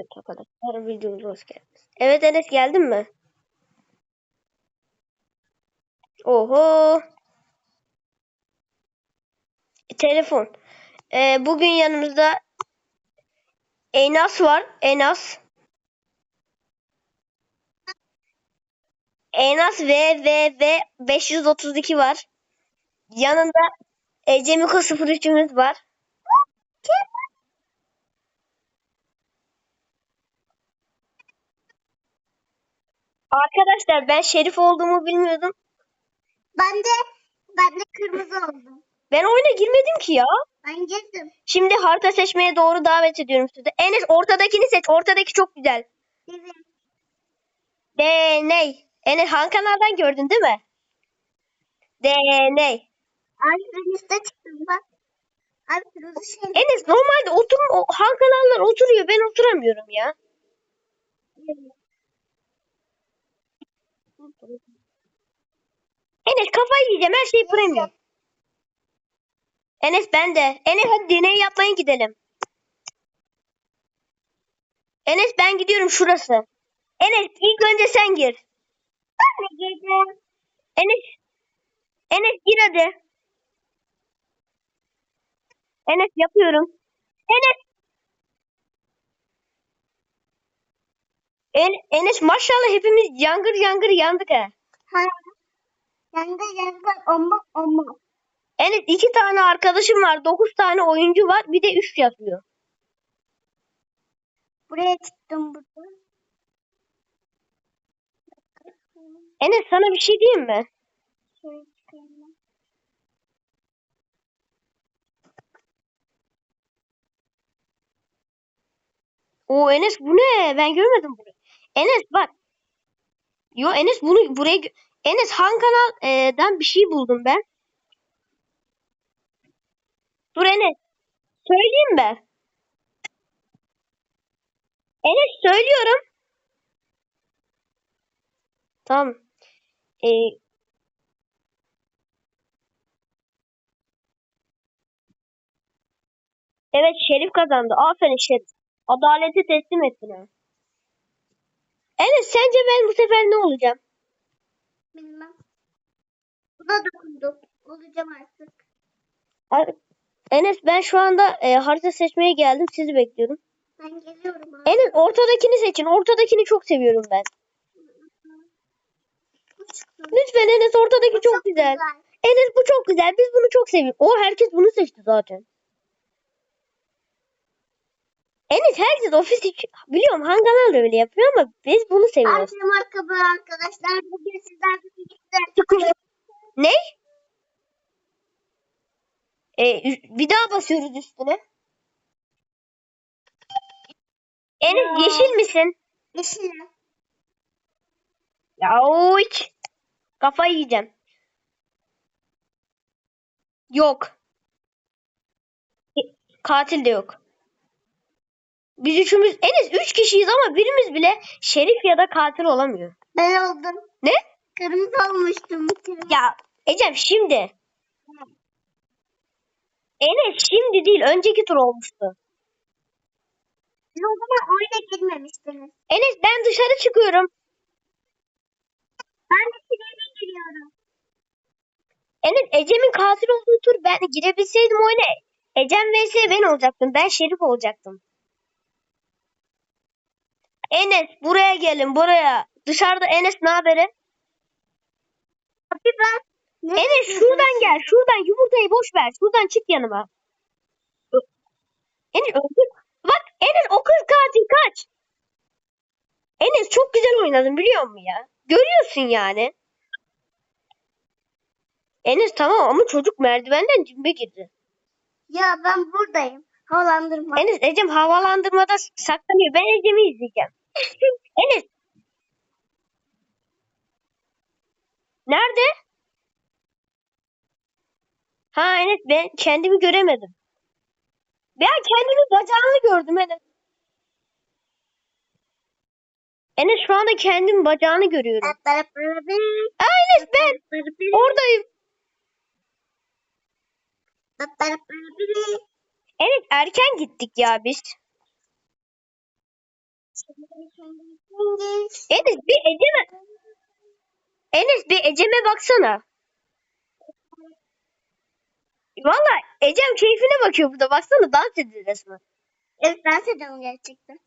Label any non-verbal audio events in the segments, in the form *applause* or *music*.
Evet arkadaşlar videomuza hoş geldiniz. Evet Enes geldin mi? Oho. Telefon. Ee, bugün yanımızda Enas var. Enas. Enas ve ve ve 532 var. Yanında Ecemiko 03'ümüz var. Arkadaşlar ben Şerif olduğumu bilmiyordum. Ben de ben de kırmızı oldum. Ben oyuna girmedim ki ya. Ben girdim. Şimdi harita seçmeye doğru davet ediyorum sizi. Enes ortadakini seç. Ortadaki çok güzel. Evet. Deney. Enes hangi kanaldan gördün değil mi? Deney. Abi ben üstte çıktım bak. Abi kırmızı şey. Enes normalde otur o han kanallar oturuyor. Ben oturamıyorum ya. Enes kafayı yiyeceğim. Her şey premium. Enes ben de. Enes hadi deney yapmaya gidelim. Enes ben gidiyorum şurası. Enes ilk önce sen gir. Ben de girdim. Enes. Enes gir hadi. Enes yapıyorum. Enes. En, Enes maşallah hepimiz yangır yangır yandık ha. Ha. Yandı yandı ama ama. Enes iki tane arkadaşım var. Dokuz tane oyuncu var. Bir de üç yazıyor. Buraya çıktım burada. Enes sana bir şey diyeyim mi? Şöyle çıkayım ben. Oo Enes bu ne? Ben görmedim bunu. Enes bak. Yo Enes bunu buraya Enes Han kanaldan bir şey buldum ben. Dur Enes. Söyleyeyim mi? Enes söylüyorum. Tamam. Ee, evet Şerif kazandı. Aferin Şerif. Adaleti teslim ettin ha. Enes sence ben bu sefer ne olacağım? Bilmem. Buna dokundum. Olacağım artık. Ar- Enes ben şu anda e, harita seçmeye geldim. Sizi bekliyorum. Ben geliyorum abi. Enes ortadakini seçin. Ortadakini çok seviyorum ben. Lütfen Enes ortadaki çok güzel. Enes bu çok güzel. Biz bunu çok seviyoruz. O herkes bunu seçti zaten. Enes herkes ofis için biliyorum hangi kanal da öyle yapıyor ama biz bunu seviyoruz. Herkese merhaba arkadaşlar. Bugün sizlerle birlikte Ne? E, ü- bir daha basıyoruz üstüne. Enes yeşil misin? yeşil. Ya uç. Kafayı yiyeceğim. Yok. E, Katil de yok. Biz üçümüz Enes üç kişiyiz ama birimiz bile şerif ya da katil olamıyor. Ben oldum. Ne? Kırmızı olmuştum. Ya Ecem şimdi. Enes şimdi değil önceki tur olmuştu. Siz o zaman oyuna girmemiştiniz. Enes ben dışarı çıkıyorum. Ben de sineme giriyorum. Enes Ecem'in katil olduğu tur ben girebilseydim oyuna Ecem vs ben olacaktım. Ben şerif olacaktım. Enes buraya gelin buraya. Dışarıda Enes ne haberi? Abi ben ne Enes şuradan gel. Şuradan yumurtayı boş ver. Şuradan çık yanıma. Enes öldür. Bak Enes o kız katil kaç. Enes çok güzel oynadın biliyor musun ya? Görüyorsun yani. Enes tamam ama çocuk merdivenden cimbe girdi. Ya ben buradayım. Havalandırma. Enes Ecem havalandırmada saklanıyor. Ben Ecem'i izleyeceğim. Enes. Nerede? Ha Enes ben kendimi göremedim. Ben kendimi bacağını gördüm Enes. Enes şu anda kendim bacağını görüyorum. Aa Enes ben oradayım. Enes erken gittik ya biz. Enes bir Ecem'e Enes bir Ecem'e baksana. Valla Ecem keyfine bakıyor burada. Baksana dans ediyor resmen. Evet dans ediyorum gerçekten.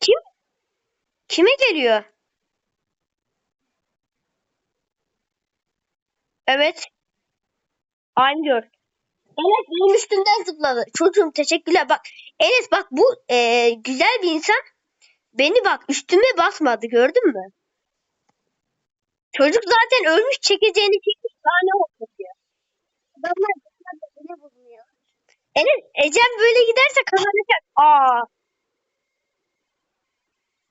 Kim? Kime geliyor? Evet. Aynı Enes benim üstümden zıpladı. Çocuğum teşekkürler. Bak Enes bak bu e, güzel bir insan. Beni bak üstüme basmadı gördün mü? Çocuk zaten ölmüş çekeceğini çekmiş daha ne olsun diyor. Adamlar beni buluyor. Enes Ecem böyle giderse kazanacak. Aa.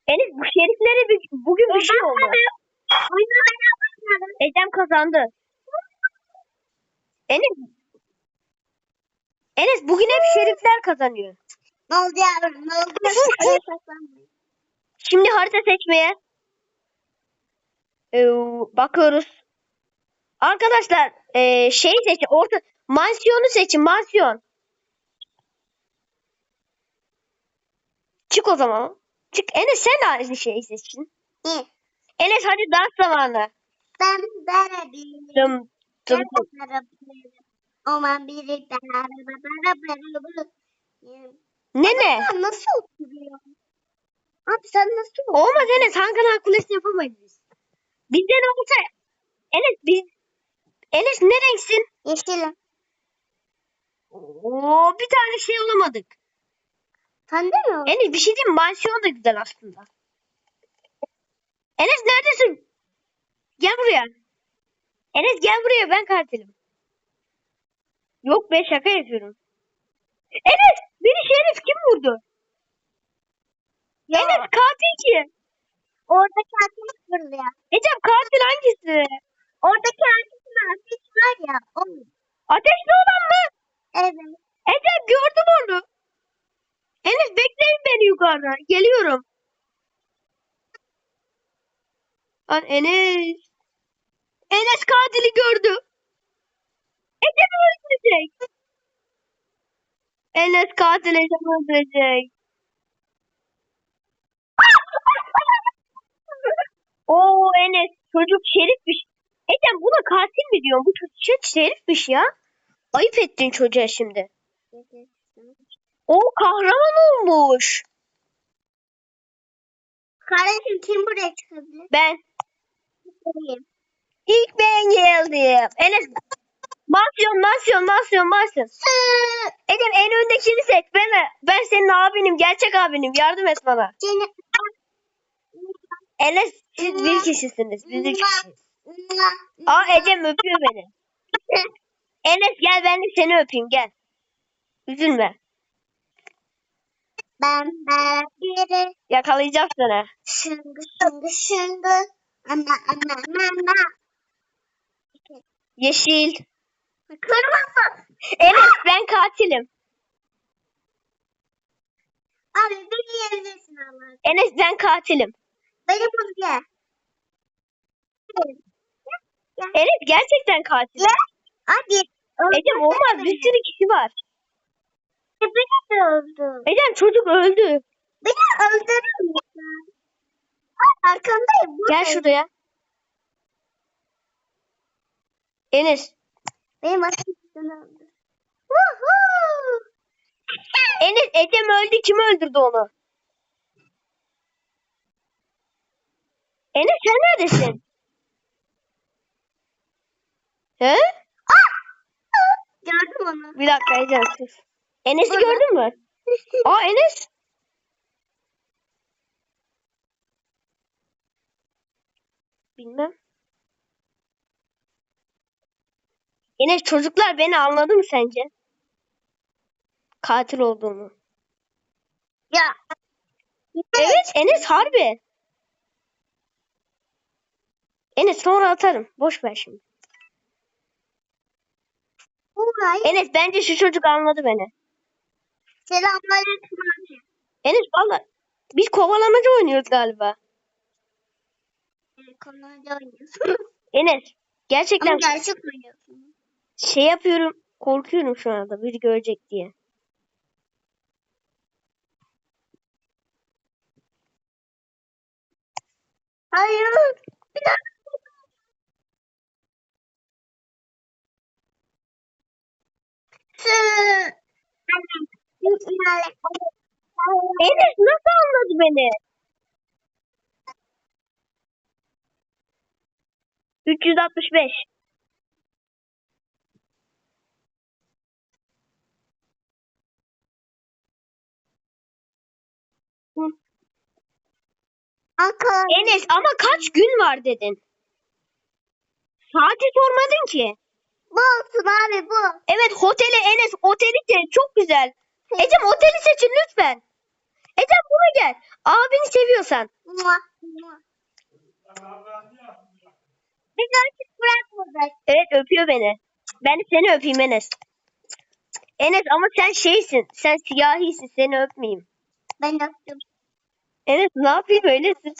Enes bu şeriflere bir, bugün bir şey oldu. Ecem kazandı. Enes Enes bugün hep şerifler kazanıyor. Ne oldu yavrum? Ne oldu? *laughs* Şimdi harita seçmeye ee, bakıyoruz. Arkadaşlar ee, şey seçin. Orta mansiyonu seçin. Mansiyon. Çık o zaman. Çık. Enes sen aynı şeyi seçin. İyi. Enes hadi dans zamanı. Ben berebilirim. Dım, dım, dım. Aman biri berebilirim. Ne ne? Sen nasıl oturuyor? Abi sen nasıl Olmaz Enes. Hangi kulesini yapamayız biz. Bizden olsa Enes biz Enes ne renksin? Yeşilim. Oo, bir tane şey olamadık. Sen de mi? Enes bir şey diyeyim mi? Mansiyon da güzel aslında. Enes neredesin? Gel buraya. Enes gel buraya ben katilim. Yok be şaka yapıyorum. Enes beni şerif kim vurdu? Enes katil kim? Oradaki ateş fırlıyor. Ecem katil hangisi? Oradaki ateşin ateş var ya. O. Ateşli olan mı? Evet. Ecem gördüm onu. Enes bekleyin beni yukarıda. Geliyorum. Lan Enes. Enes katili gördü. Ecem öldürecek. Enes katil Ecem öldürecek. *laughs* Oo Enes çocuk şerifmiş. Ecem buna katil mi diyorsun? Bu çocuk şerifmiş ya. Ayıp ettin çocuğa şimdi. O kahraman olmuş. Kardeşim kim buraya çıkabilir? Ben. İlk ben geldim. Enes. Mansiyon, mansiyon, mansiyon, mansiyon. Ecem en öndekini seç. Ben, ben senin abinim, gerçek abinim. Yardım et bana. Enes siz bir kişisiniz. Biz üç kişiyiz. Aa Ecem öpüyor beni. Enes gel ben de seni öpeyim gel. Üzülme. Ben ben biri Yakalayacağım seni. şıngı şıngı şıngı ana ana ana ana Yeşil. Kırmızı. Enes ben katilim. Abi beni yiyebilirsin Allah. Enes ben katilim. Beni bul ye. Enes gerçekten katil. Ye. Hadi. Ecem olmaz bir sürü kişi var. Beni de öldür. Ecem çocuk öldü. Beni öldürür müsün? Ay, Arkandayım. Gel buradayım. şuraya. Enes. Benim. Woohoo! Enes Ecem öldü. Kim öldürdü onu? Enes sen neredesin? He? Gördüm onu. Bir dakika Ecem sus. Enes'i gördün mü? *laughs* Aa Enes. Bilmem. Enes çocuklar beni anladı mı sence? Katil olduğumu. ya. Evet Enes harbi. Enes sonra atarım. Boş ver şimdi. Burayı. Enes bence şu çocuk anladı beni. Selamünaleyküm abi. Enes valla biz kovalamaca oynuyoruz galiba. Evet, konuda oynuyorsun. *laughs* Enes gerçekten Ama gerçek oynuyorsun şey yapıyorum. Korkuyorum şu anda biri görecek diye. Hayır. Bir daha. Enes nasıl anladı beni? 365 Enes ama kaç gün var dedin? Saati sormadın ki. Bu olsun abi bu. Evet oteli Enes oteli seç çok güzel. Ecem oteli seçin lütfen. Ecem buna gel. Abini seviyorsan. Mua, mua. Bir artık bırakmadık. Evet öpüyor beni. Ben de seni öpeyim Enes. Enes ama sen şeysin. Sen siyahisin. Seni öpmeyeyim. Ben öptüm. Enes ne yapayım öylesin.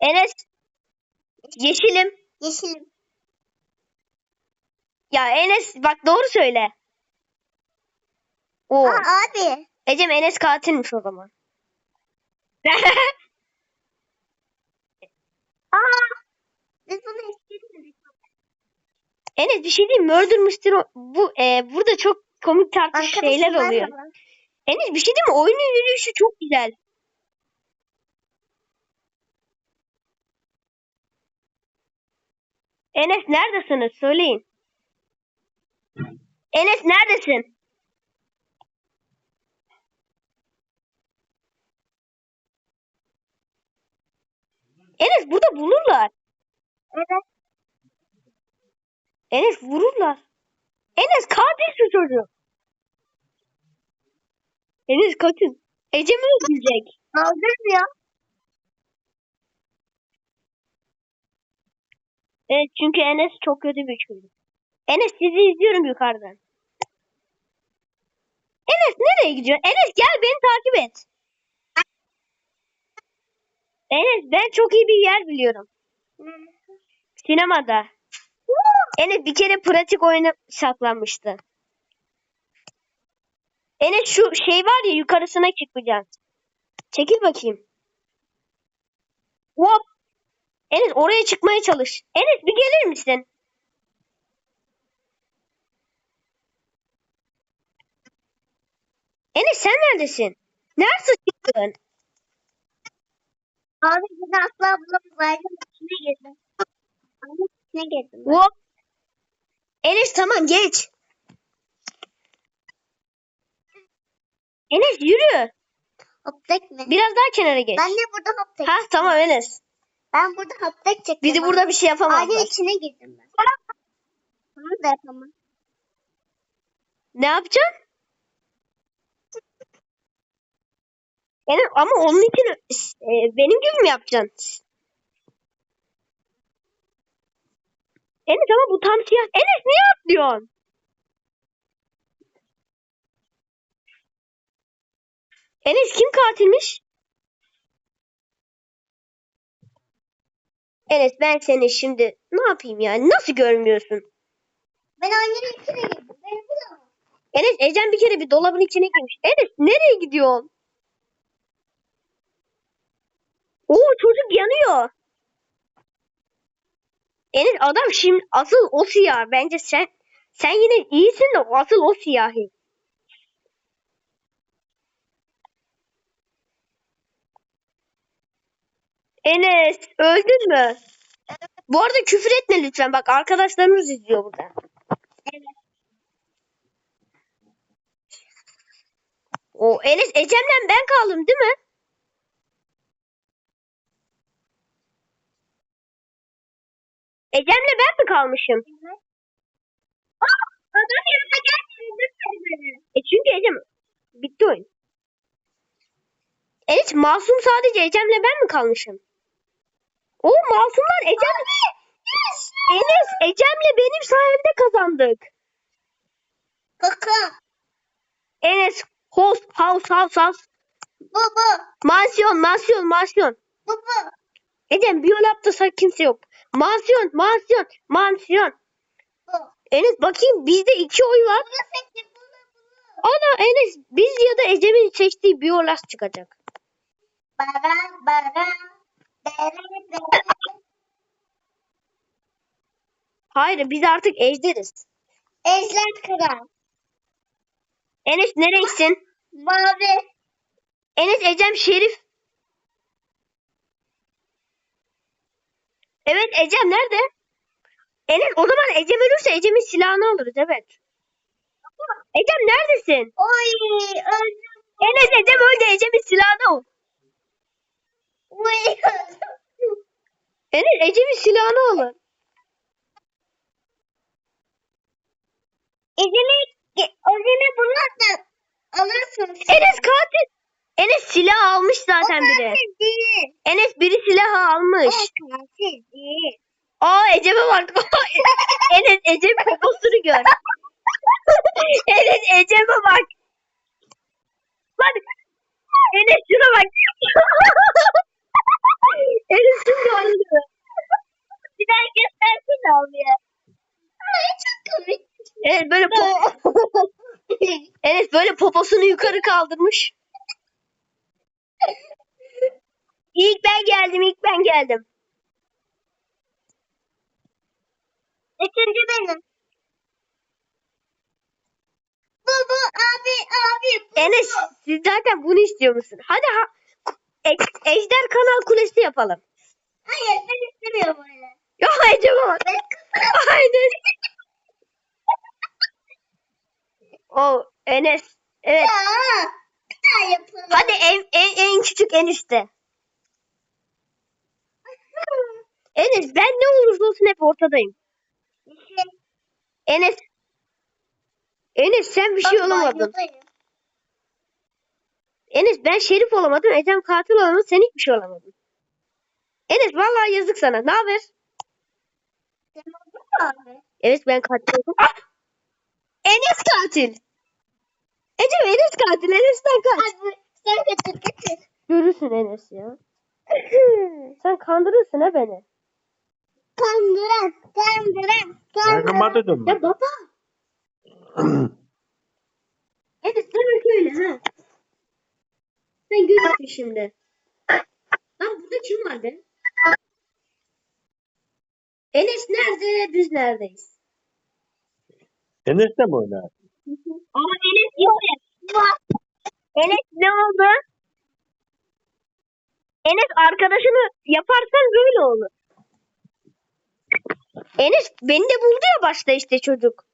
Enes yeşilim. Yeşilim. Ya Enes bak doğru söyle. Oo. Aa, abi. Ecem Enes katilmiş o zaman. *laughs* Aa. Biz bunu istemedik. Enes bir şey diyeyim. Murder Mystery bu e, burada çok komik tartış şeyler oluyor. merhaba. Enes bir şey diyeyim mi? Oyunun yürüyüşü çok güzel. Enes neredesiniz? Söyleyin. Enes neredesin? Enes burada bulurlar. Evet. Enes vururlar. Enes katil şu çocuk. Enes katil. Ecem öldürecek. Aldın ya. Evet çünkü Enes çok kötü bir çocuk. Enes sizi izliyorum yukarıdan. Enes nereye gidiyor? Enes gel beni takip et. Enes ben çok iyi bir yer biliyorum. Sinemada. Enes bir kere pratik oyuna saklanmıştı. Enes şu şey var ya yukarısına çıkacaksın. Çekil bakayım. Hop. Enes oraya çıkmaya çalış. Enes bir gelir misin? Enes sen neredesin? Nerede çıktın? Abi bulamayacağım. İçine girdim. Abi içine girdim. ben. Hop. Enes tamam geç. Enes yürü. Hoptek mi? Biraz daha kenara geç. Ben de burada hoptek. Ha tamam Enes. Ben burada hoptek çektim. Bizi burada bir şey Ağacın yapamazlar. içine girdim ben. Bunu da yapamam. Ne yapacaksın? Enes ama onun için e, benim gibi mi yapacaksın? Enes ama bu tam siyah. Enes niye atlıyorsun? Enes kim katilmiş? Enes ben seni şimdi ne yapayım yani? Nasıl görmüyorsun? Ben ağacın içine girdim. Beni bulamam. Enes Ecem bir kere bir dolabın içine girmiş. Enes nereye gidiyorsun? Oo çocuk yanıyor. Enes adam şimdi asıl o siyah. Bence sen sen yine iyisin de asıl o siyahi. Enes öldün mü? Bu arada küfür etme lütfen. Bak arkadaşlarımız izliyor burada. Evet. O Enes Ecem'le ben kaldım değil mi? Ecem'le ben mi kalmışım? Evet. Aa, adam yanıma gelmedi. E çünkü Ecem bitti oyun. Enes masum sadece Ecem'le ben mi kalmışım? O masumlar Ecem. Yes. Enes Ecem'le benim sayemde kazandık. Kaka. Enes host house house house. Bu bu. Mansiyon mansiyon mansiyon. Bu bu. Ecem biyolapta kimse yok. Mansiyon mansiyon mansiyon. Enes bakayım bizde iki oy var. Ana Enes biz ya da Ecem'in seçtiği biyolas çıkacak. Bara bara. Hayır biz artık ejderiz. Ejder kral. Enes ne renksin? Mavi. Enes Ecem Şerif. Evet Ecem nerede? Enes o zaman Ecem ölürse Ecem'in silahını alırız evet. Ecem neredesin? Oy öldüm. Enes Ecem öldü Ecem'in silahını al. Öldüm. Enes Ecem'in silahını alın. Ejder'i Ejder'i bunlardan alırsın. Enes katil. Enes silah almış zaten o biri. değil. Enes biri silahı almış. O katil değil. Aa Ecem'e bak. *laughs* Enes Ecem poposunu gör. *laughs* Enes Ecem'e bak. Bak. Enes şuna bak. *laughs* Enes şimdi öldü. Bir daha göstersene abi ya. Ay çok komik. Enes böyle po- *laughs* Enes böyle poposunu yukarı kaldırmış. İlk ben geldim, ilk ben geldim. Üçüncü benim. Bu bu abi abi. Bu, Enes siz zaten bunu istiyor musun? Hadi ha Ejder Kanal Kulesi yapalım. Hayır ben istemiyorum öyle. Ya Ecem'e bak. Ben Aynen. O Enes. Evet. Ya, bir daha yapalım. Hadi en, en, en küçük en üstte. *laughs* Enes ben ne olursa olsun hep ortadayım. Enes. Enes sen bir şey olamadın. Enes ben şerif olamadım. Ecem katil olamadı. Sen hiçbir şey olamadın. Enes vallahi yazık sana. Ne haber? Abi. Evet ben katil oldum. Ah! Enes katil. Ecem Enes katil. Enes'ten kaç. Abi sen getir getir. Görürsün Enes ya. *laughs* Sen kandırırsın ha beni. Kandıran, kandıran, kandıran. Merhaba dedim Ya ben. baba. *clears throat* Enes demek öyle ha. Sen görürsün şimdi. Lan burada kim vardı? Enes nerede? Biz neredeyiz? Enes de mi öyle? Ama Enes yok ya. Enes ne oldu? Enes arkadaşını yaparsan böyle olur. Enes beni de buldu ya başta işte çocuk.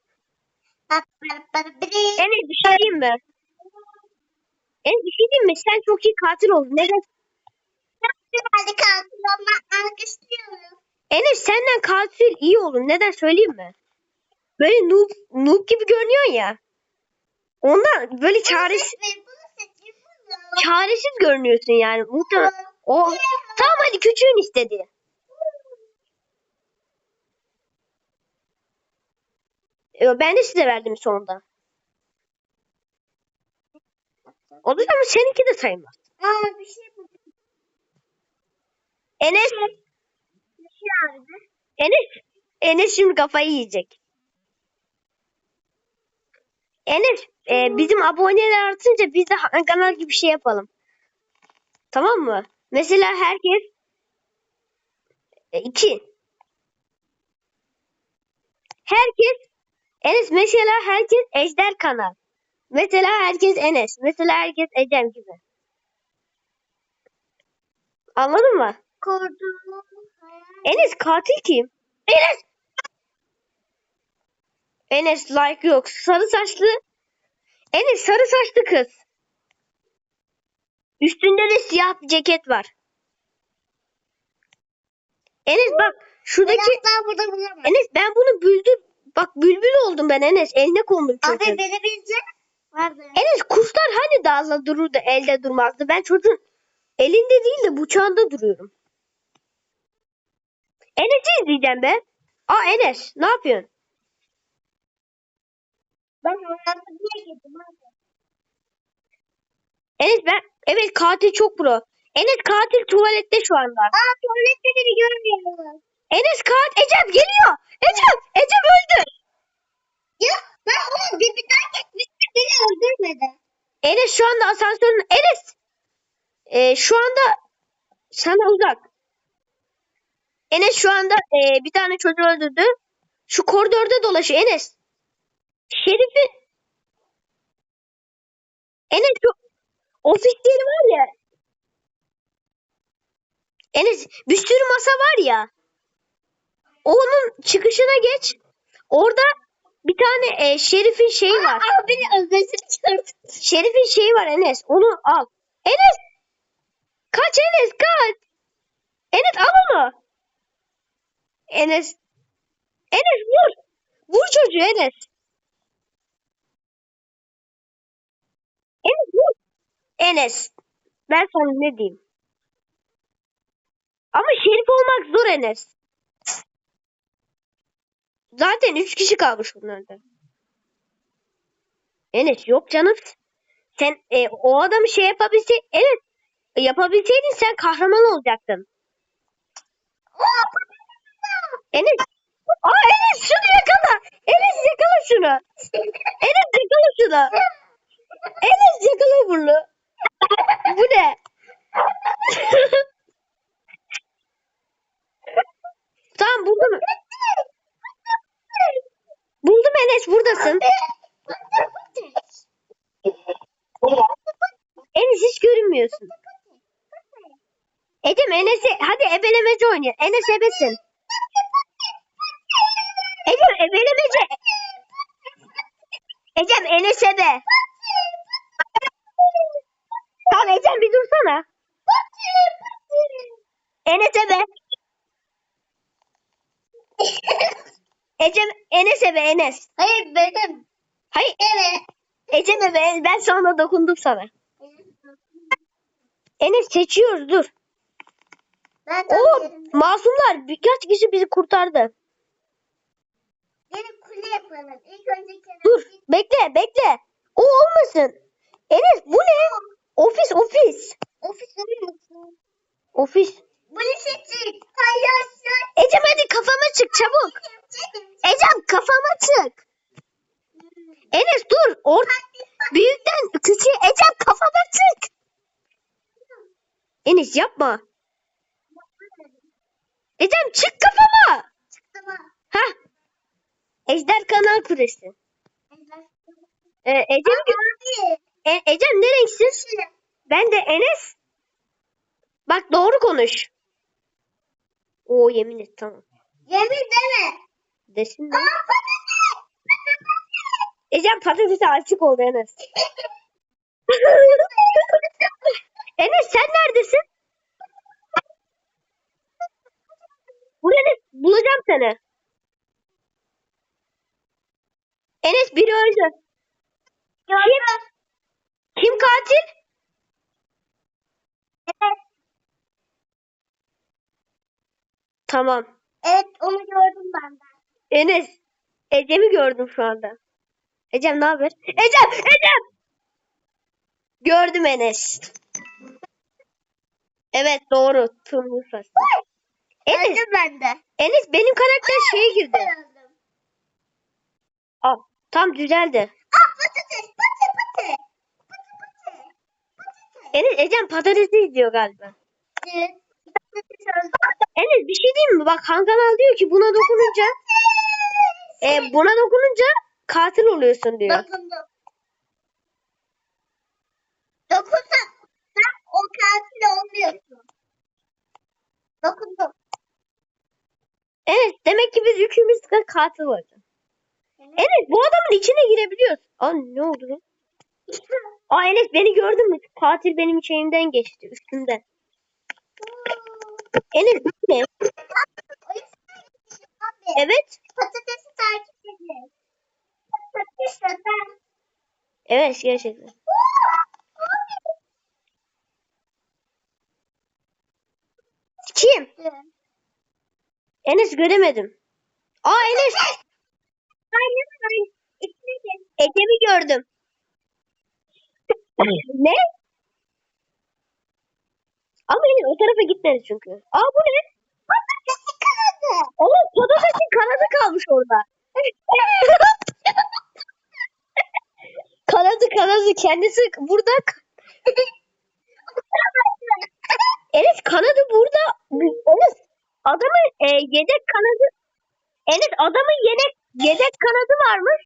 Enes bir şey diyeyim mi? Enes bir şey diyeyim mi? Sen çok iyi katil oldun. Neden? Hadi katil olmak alkışlıyorum. Enes senden katil iyi olur. Neden söyleyeyim mi? Böyle noob, noob gibi görünüyorsun ya. Ondan böyle çaresiz, çaresiz görünüyorsun yani. Muhtemelen. O, tamam hadi küçüğün istedi. Ben de size verdim sonunda. O da ama seninki de sayılmaz. Aa bir şey bu. Enes, Bir şey abi. Enes, Enes şimdi kafayı yiyecek. Enes, e, bizim aboneler artınca biz de kanal gibi bir şey yapalım. Tamam mı? Mesela herkes e, iki. Herkes Enes mesela herkes Ejder kanal. Mesela herkes Enes. Mesela herkes Ecem gibi. Anladın mı? Kurduğum. Enes katil kim? Enes! Enes like yok. Sarı saçlı. Enes sarı saçlı kız. Üstünde de siyah bir ceket var. Enes bak şuradaki Ben burada bulamam. Enes ben bunu bülbül bak bülbül oldum ben Enes eline kondum Abi çocuğun. beni bilse vardı. Enes kuşlar hani dağla dururdu elde durmazdı. Ben çocuğun elinde değil de bıçağında duruyorum. Enes'i izleyeceğim be. Aa Enes ne yapıyorsun? Ben hayatı niye girdim abi? Enes ben evet katil çok pro. Enes katil tuvalette şu anda. Aa tuvalette beni görmüyorum. Enes katil Ecem geliyor. Ecem Ecem öldü. Ya ben onun dibinden geçmiştim beni öldürmedi. Enes şu anda asansörün Enes Ee, şu anda sana uzak. Enes şu anda ee, bir tane çocuğu öldürdü. Şu koridorda dolaşıyor Enes. Şerif'i Enes şu ofisleri var ya. Enes bir sürü masa var ya. Onun çıkışına geç. Orada bir tane e, Şerif'in şeyi var. Abinin öznesini çağırdı. Şerif'in şeyi var Enes. Onu al. Enes! Kaç Enes kaç. Enes al onu. Enes. Enes vur. Vur çocuğu Enes. Enes vur. Enes. Ben sana ne diyeyim? Ama Şerif olmak zor Enes. Zaten üç kişi kalmış bunlarda. Enes yok canım. Sen e, o adamı şey yapabilse evet yapabilseydin sen kahraman olacaktın. Enes Aa Enes şunu yakala. Enes yakala şunu. Enes yakala şunu. *laughs* Enes yakala bunu. Bu ne? tamam buldum. Buldum Buradasın. Enes hiç görünmüyorsun. Ecem Enes'e hadi ebelemece oynayın. Enes ebesin. Ecem ebelemece. Ecem Enes ebe. Tamam Ecem bir dursana. Enes ebe. Ecem Enes ebe Enes. Hayır benim. Hayır Evet. Ecem ebe ben sonra dokundum sana. Enes seçiyoruz dur. Ben O de masumlar birkaç kişi bizi kurtardı. Gelin kule yapalım. İlk önce. Dur bekle bekle. O olmasın. Enes bu ne? Ofis ofis. Ofis oynuyorsun. Ofis. Bunu seçin. Ecem hadi kafama çık çabuk. Ecem kafama çık. Enes dur. Or büyükten küçüğe Ecem kafama çık. Enes yapma. Ecem çık kafama. Ha. Ejder kanal kulesi. Ee, Ecem, e, Ecem ne renksin? Ben de Enes. Bak doğru konuş. Oo yemin et tamam. Yemin deme. Desin de. Aa patates. Ecem patatese açık oldu Enes. *laughs* Enes sen neredesin? Bu Enes bulacağım seni. Enes biri öldü. Kim? Kim katil? Evet. Tamam. Evet onu gördüm ben de. Enes. Ecem'i gördüm şu anda. Ecem ne haber? Ecem! Ecem! Gördüm Enes. Evet doğru. Turuncu saç. Enes, Gördüm ben de. Enes benim karakter şeye girdi. Gördüm. Aa, tam düzeldi. Aa patates. Patates. Patates. Patates. Patates. Enes Ecem patatesi izliyor galiba. Evet. Enes bir şey diyeyim mi? Bak Han Kanal diyor ki buna dokununca e, buna dokununca katil oluyorsun diyor. Dokundum. Dokundum. Sen o katil olmuyorsun. Dokundum. Enes demek ki biz üçümüz de katil olacağız. Enes bu adamın içine girebiliyoruz. Aa ne oldu lan? Aa Enes beni gördün mü? Katil benim şeyimden geçti üstümden. Enes bu ne? Evet. patatesi takip edin. Patates. Evet gerçekten. Kim? Enes göremedim. Aa Enes. Ecem'i gördüm. ne? hayır o tarafa gitmedi çünkü. Aa bu ne? Patatesi kanadı. Oğlum patatesin kanadı kalmış orada. *laughs* kanadı kanadı kendisi burada. Enes kanadı burada. Enes adamın e, yedek kanadı. Enes adamın yedek yedek kanadı varmış.